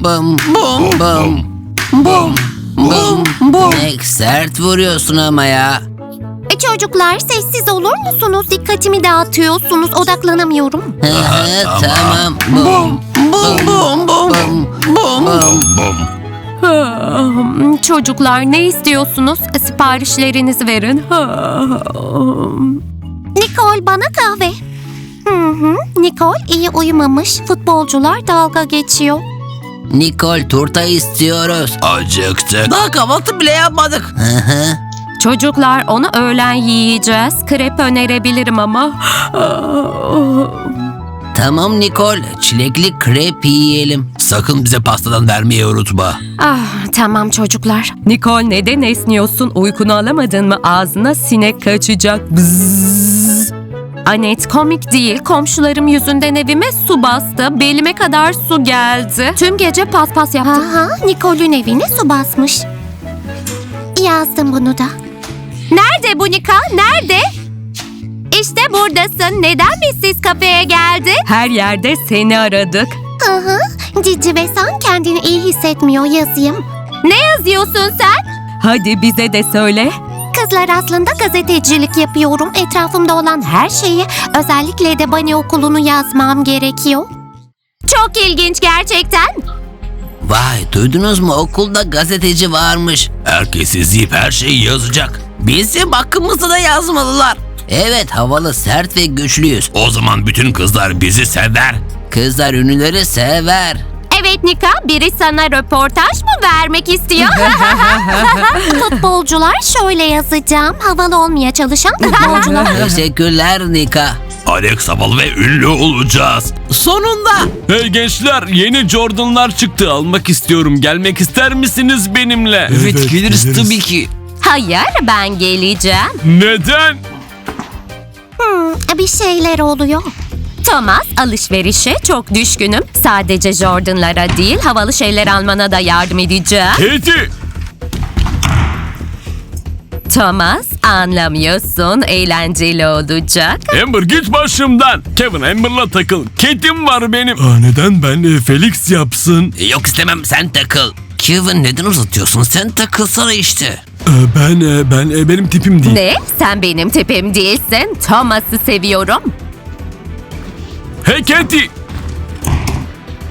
bum bum bum bum bum bum bum. Pek sert vuruyorsun ama ya. E, çocuklar sessiz olur musunuz? Dikkatimi dağıtıyorsunuz. Odaklanamıyorum. Hı hı, tamam. Bum bum bum bum bum bum. Hmm, Çocuklar ne istiyorsunuz? Siparişlerinizi verin. Nicole bana kahve. Hı hı. Nicole iyi uyumamış. Futbolcular dalga geçiyor. Nikol turta istiyoruz. Acıktık. Daha kahvaltı bile yapmadık. Hı hı. Çocuklar onu öğlen yiyeceğiz. Krep önerebilirim ama. Tamam Nikol, çilekli krep yiyelim. Sakın bize pastadan vermeyi unutma. ah, tamam çocuklar. Nicole neden esniyorsun? Uykunu alamadın mı? Ağzına sinek kaçacak. Bzzz. Anet komik değil. Komşularım yüzünden evime su bastı. Belime kadar su geldi. Tüm gece paspas yaptım. Aha, Nicole'ün evine su basmış. Yazdım bunu da. Nerede bu Nika? Nerede? İşte buradasın. Neden bizsiz kafeye geldik? Her yerde seni aradık. Hı. Cici ve sen kendini iyi hissetmiyor yazayım. Ne yazıyorsun sen? Hadi bize de söyle. Kızlar aslında gazetecilik yapıyorum. Etrafımda olan her şeyi özellikle de bani okulunu yazmam gerekiyor. Çok ilginç gerçekten. Vay duydunuz mu okulda gazeteci varmış. Herkes izleyip her şeyi yazacak. Bizim hakkımızda da yazmalılar. Evet havalı sert ve güçlüyüz. O zaman bütün kızlar bizi sever. Kızlar ünlüleri sever. Evet Nika, biri sana röportaj mı vermek istiyor? Futbolcular şöyle yazacağım. Havalı olmaya çalışan futbolcular. Teşekkürler Nika. Alex havalı ve ünlü olacağız. Sonunda. Hey gençler yeni Jordan'lar çıktı almak istiyorum gelmek ister misiniz benimle? Evet, geliriz, tabii ki. Hayır, ben geleceğim. Neden? Bir şeyler oluyor. Thomas, alışverişe çok düşkünüm. Sadece Jordan'lara değil, havalı şeyler almana da yardım edeceğim. Katie Thomas, anlamıyorsun, eğlenceli olacak. Amber git başımdan. Kevin Amber'la takıl. Ketim var benim. Aa, neden ben e, Felix yapsın? Yok istemem sen takıl. Kevin neden uzatıyorsun? Sen takılsana işte. Ee, ben ben benim tipim değil. Ne? Sen benim tipim değilsin. Thomas'ı seviyorum. Hey Katie.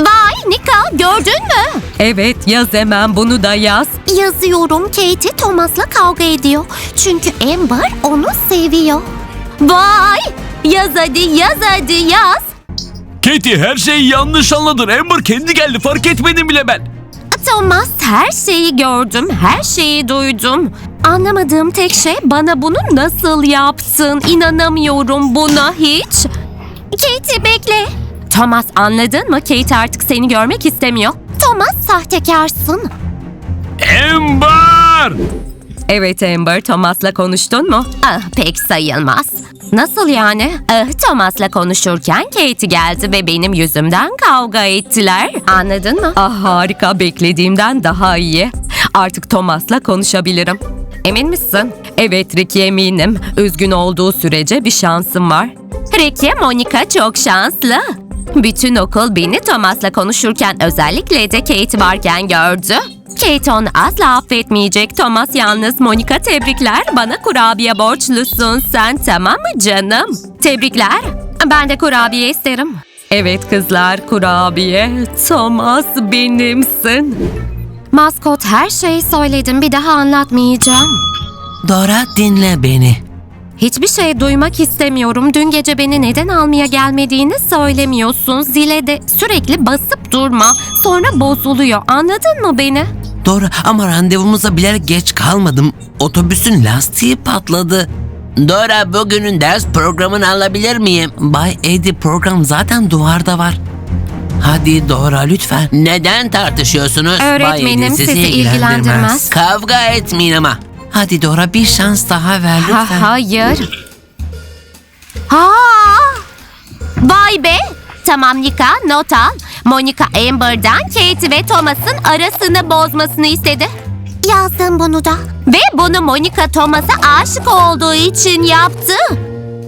Vay Nika, gördün mü? Evet, yaz hemen bunu da yaz. Yazıyorum Katie Thomas'la kavga ediyor. Çünkü Amber onu seviyor. Vay! Yaz hadi, yaz hadi, yaz. Katie her şeyi yanlış anladın. Amber kendi geldi fark etmedim bile ben. Thomas, her şeyi gördüm, her şeyi duydum. Anlamadığım tek şey bana bunu nasıl yaptın? İnanamıyorum buna hiç. Katie bekle. Thomas anladın mı? Kate artık seni görmek istemiyor. Thomas sahtekarsın. Amber! Evet Amber, Thomas'la konuştun mu? Ah, pek sayılmaz. Nasıl yani? Ah, Thomas'la konuşurken Katie geldi ve benim yüzümden kavga ettiler. Anladın mı? Ah harika, beklediğimden daha iyi. Artık Thomas'la konuşabilirim. Emin misin? Evet Ricky eminim. Üzgün olduğu sürece bir şansım var. Ricky, Monica çok şanslı. Bütün okul beni Thomas'la konuşurken özellikle de Kate varken gördü. Kate onu asla affetmeyecek. Thomas yalnız Monica tebrikler. Bana kurabiye borçlusun sen tamam mı canım? Tebrikler. Ben de kurabiye isterim. Evet kızlar kurabiye. Thomas benimsin. Maskot her şeyi söyledim bir daha anlatmayacağım. Dora dinle beni. Hiçbir şey duymak istemiyorum. Dün gece beni neden almaya gelmediğini söylemiyorsun. Zile de sürekli basıp durma. Sonra bozuluyor. Anladın mı beni? Dora ama randevumuza bilerek geç kalmadım. Otobüsün lastiği patladı. Dora bugünün ders programını alabilir miyim? Bay Eddie program zaten duvarda var. Hadi Dora lütfen. Neden tartışıyorsunuz? Öğretmenim, Bay Eddie, sizi ilgilendirmez. Kavga etmeyin ama. Hadi Dora bir şans daha ver lütfen. Ha, hayır. Ha! Vay be! Tamam Nika not al. Monica Amber'dan Katie ve Thomas'ın arasını bozmasını istedi. Yazdım bunu da. Ve bunu Monica Thomas'a aşık olduğu için yaptı.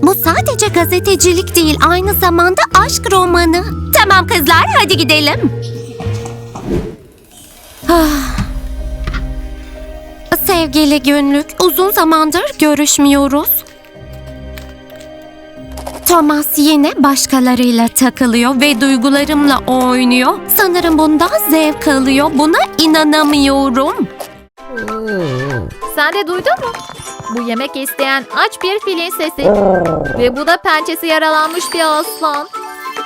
Bu sadece gazetecilik değil aynı zamanda aşk romanı. Tamam kızlar hadi gidelim. Sevgili günlük, uzun zamandır görüşmüyoruz. Thomas yine başkalarıyla takılıyor ve duygularımla oynuyor. Sanırım bundan zevk alıyor. Buna inanamıyorum. Sen de duydun mu? Bu yemek isteyen aç bir filin sesi. Ve bu da pençesi yaralanmış bir aslan.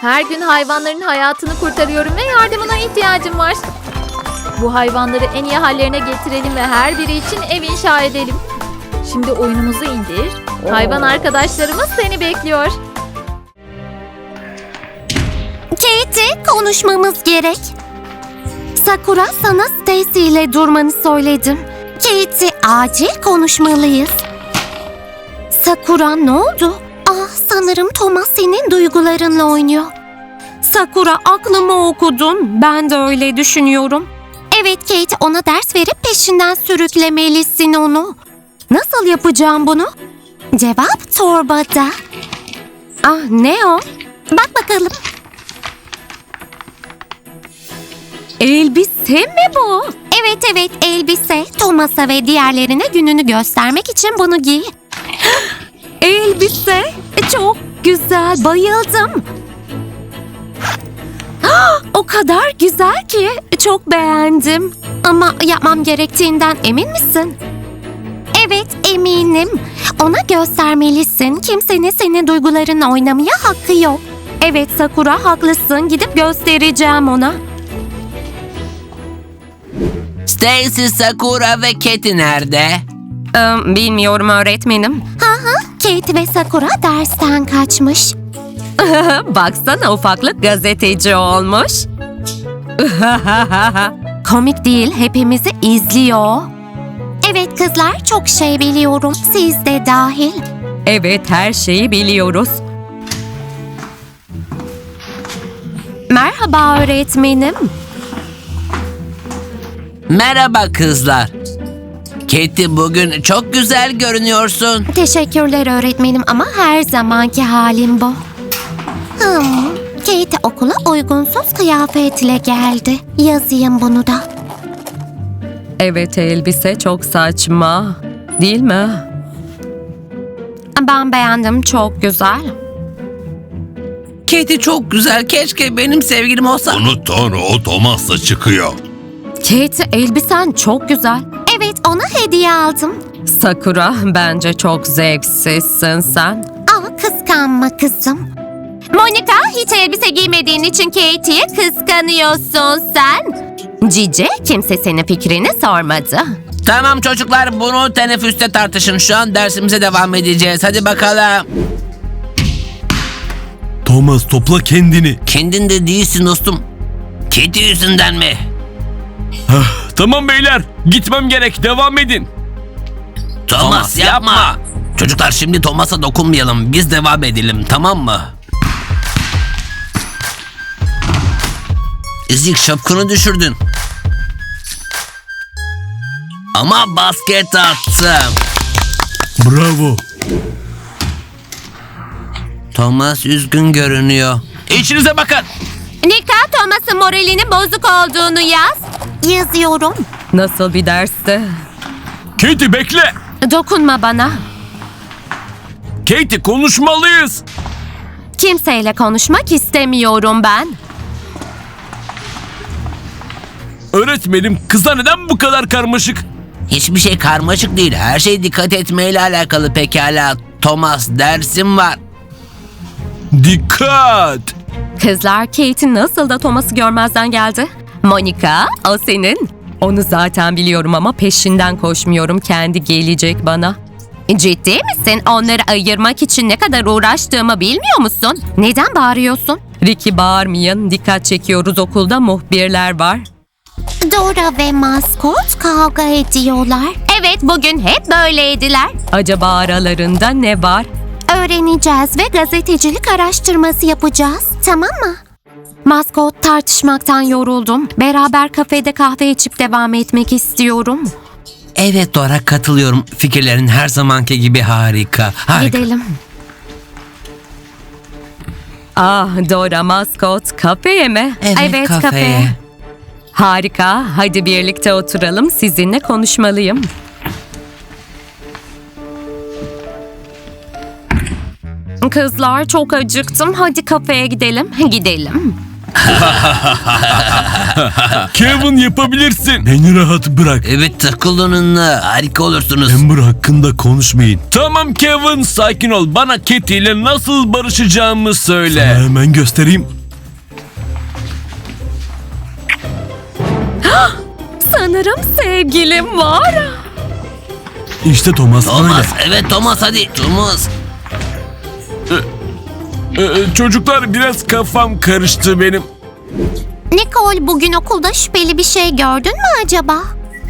Her gün hayvanların hayatını kurtarıyorum ve yardımına ihtiyacım var. Bu hayvanları en iyi hallerine getirelim ve her biri için ev inşa edelim. Şimdi oyunumuzu indir. Hayvan arkadaşlarımız seni bekliyor. Katie, konuşmamız gerek. Sakura sana Stacy ile durmanı söyledim. Katie, acil konuşmalıyız. Sakura ne oldu? Ah, sanırım Thomas senin duygularınla oynuyor. Sakura aklımı okudun. Ben de öyle düşünüyorum. Evet Kate ona ders verip peşinden sürüklemelisin onu. Nasıl yapacağım bunu? Cevap torbada. Ah ne o? Bak bakalım. Elbise mi bu? Evet evet elbise. Thomas'a ve diğerlerine gününü göstermek için bunu giy. Elbise. Çok güzel. Bayıldım. O kadar güzel ki çok beğendim. Ama yapmam gerektiğinden emin misin? Evet eminim. Ona göstermelisin. Kimsenin senin duygularınla oynamaya hakkı yok. Evet Sakura haklısın. Gidip göstereceğim ona. Stacy, Sakura ve Katie nerede? Ee, bilmiyorum öğretmenim. Kate ve Sakura dersten kaçmış. Baksana ufaklık gazeteci olmuş. Komik değil hepimizi izliyor. Evet kızlar çok şey biliyorum. Siz de dahil. evet her şeyi biliyoruz. Merhaba öğretmenim. Merhaba kızlar. Katie bugün çok güzel görünüyorsun. Teşekkürler öğretmenim ama her zamanki halim bu. Hmm, Kate okula uygunsuz kıyafetle geldi. Yazayım bunu da. Evet elbise çok saçma. Değil mi? Ben beğendim çok güzel. Katie çok güzel. Keşke benim sevgilim olsa. Unut onu o Thomas'la çıkıyor. Kate elbisen çok güzel. Evet ona hediye aldım. Sakura bence çok zevksizsin sen. Aa kıskanma kızım. Monica hiç elbise giymediğin için Katie'yi kıskanıyorsun sen. Cici kimse senin fikrini sormadı. Tamam çocuklar bunu teneffüste tartışın. Şu an dersimize devam edeceğiz. Hadi bakalım. Thomas topla kendini. Kendinde değilsin dostum. Kedi yüzünden mi? Tamam beyler gitmem gerek devam edin. Thomas yapma. Çocuklar şimdi Thomas'a dokunmayalım. Biz devam edelim tamam mı? İzik şapkını düşürdün. Ama basket attım. Bravo. Thomas üzgün görünüyor. İçinize bakın. Nika Thomas'ın moralinin bozuk olduğunu yaz. Yazıyorum. Nasıl bir dersti? Katie bekle. Dokunma bana. Katie konuşmalıyız. Kimseyle konuşmak istemiyorum ben. Öğretmenim kıza neden bu kadar karmaşık? Hiçbir şey karmaşık değil. Her şey dikkat etmeyle alakalı pekala. Thomas dersim var. Dikkat. Kızlar Kate nasıl da Thomas'ı görmezden geldi? Monica o senin. Onu zaten biliyorum ama peşinden koşmuyorum. Kendi gelecek bana. Ciddi misin? Onları ayırmak için ne kadar uğraştığımı bilmiyor musun? Neden bağırıyorsun? Ricky bağırmayın. Dikkat çekiyoruz okulda muhbirler var. Dora ve maskot kavga ediyorlar. Evet bugün hep böyleydiler. Acaba aralarında ne var? Öğreneceğiz ve gazetecilik araştırması yapacağız. Tamam mı? Maskot tartışmaktan yoruldum. Beraber kafede kahve içip devam etmek istiyorum. Evet Dora katılıyorum. Fikirlerin her zamanki gibi harika. Harika. Gidelim. Ah Dora maskot kafeye mi? Evet, Evet, kafeye. Harika. Hadi birlikte oturalım. Sizinle konuşmalıyım. Kızlar çok acıktım. Hadi kafeye gidelim. Gidelim. Kevin yapabilirsin. Beni rahat bırak. Evet takıl onunla. Harika olursunuz. Amber hakkında konuşmayın. Tamam Kevin sakin ol. Bana Katie ile nasıl barışacağımı söyle. Sana hemen göstereyim. Sanırım sevgilim var. İşte Thomas, Thomas. Evet Thomas hadi. Thomas. Ee, çocuklar biraz kafam karıştı benim. Nicole bugün okulda şüpheli bir şey gördün mü acaba?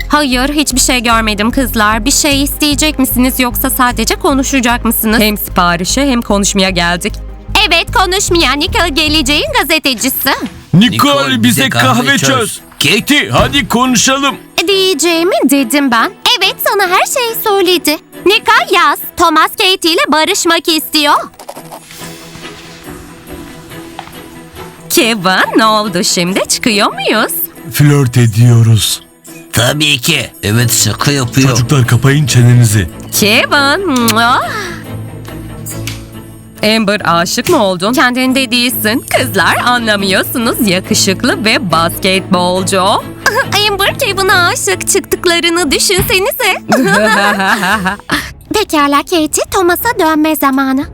Hayır, hiçbir şey görmedim kızlar. Bir şey isteyecek misiniz yoksa sadece konuşacak mısınız? Hem siparişe hem konuşmaya geldik. Evet konuşmayan Nicole geleceğin gazetecisi. Nicole, bize kahve, çöz. Katie hadi konuşalım. Diyeceğimi dedim ben. Evet sana her şeyi söyledi. Nicole yaz. Thomas Katie ile barışmak istiyor. Kevin ne oldu şimdi? Çıkıyor muyuz? Flört ediyoruz. Tabii ki. Evet şaka yapıyor. Çocuklar kapayın çenenizi. Kevin. mua. Amber aşık mı oldun? Kendinde değilsin. Kızlar anlamıyorsunuz. Yakışıklı ve basketbolcu. Amber Kevin'a aşık çıktıklarını düşünsenize. Pekala Katie, Thomas'a dönme zamanı.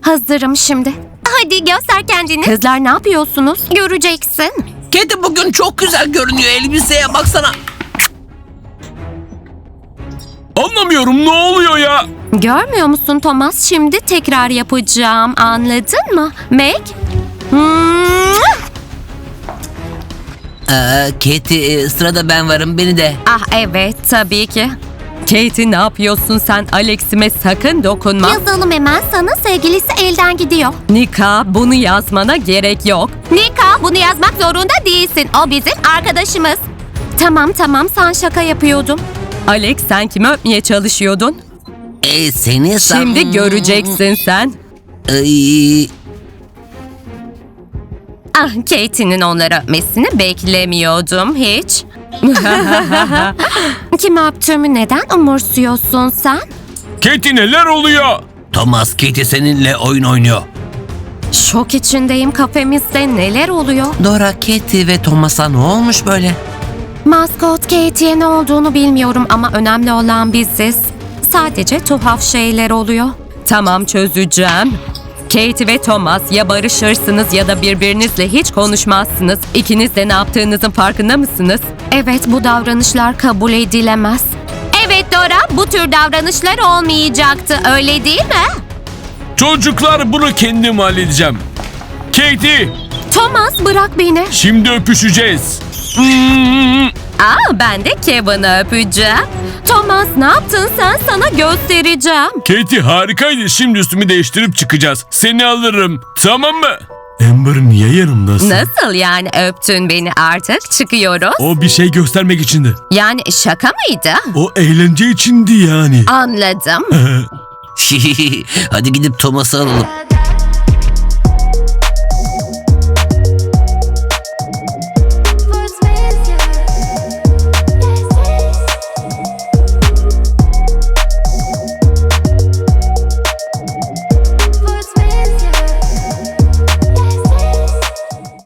Hazırım şimdi. Hadi göster kendini. Kızlar ne yapıyorsunuz? Göreceksin. Kedi bugün çok güzel görünüyor. Elbiseye baksana. Anlamıyorum ne oluyor ya? Görmüyor musun Thomas? Şimdi tekrar yapacağım. Anladın mı? Meg? Ee, Katie sırada ben varım. Beni de. Ah evet tabii ki. Katie ne yapıyorsun sen? Alex'ime sakın dokunma. Yazalım hemen sana sevgilisi elden gidiyor. Nika bunu yazmana gerek yok. Nika bunu yazmak zorunda değilsin. O bizim arkadaşımız. Tamam tamam sen şaka yapıyordun. Alex sen kimi öpmeye çalışıyordun? E, seni san... Şimdi göreceksin sen. Ay, Ah Katie'nin onları öpmesini beklemiyordum hiç. Kimi öptüğümü neden umursuyorsun sen? Katie neler oluyor? Thomas Katie seninle oyun oynuyor. Şok içindeyim kafemizde neler oluyor? Dora, Katie ve Thomas'a ne olmuş böyle? Maskot Katie'ye ne olduğunu bilmiyorum ama önemli olan biziz. Sadece tuhaf şeyler oluyor. Tamam çözeceğim. Katie ve Thomas ya barışırsınız ya da birbirinizle hiç konuşmazsınız. İkiniz de ne yaptığınızın farkında mısınız? Evet bu davranışlar kabul edilemez. Evet Dora bu tür davranışlar olmayacaktı öyle değil mi? Çocuklar bunu kendim halledeceğim. Katie Thomas bırak beni. şimdi öpüşeceğiz. Aa ben de Kevin'i öpeceğim. Thomas ne yaptın sen sana göstereceğim. Katie harikaydı. Şimdi üstümü değiştirip çıkacağız. Seni alırım. Tamam mı? Amber niye yanımdasın? Nasıl yani öptün beni artık çıkıyoruz? O bir şey göstermek içindi. Yani şaka mıydı? O eğlence içindi yani. Anladım. Hadi gidip Thomas'ı alalım.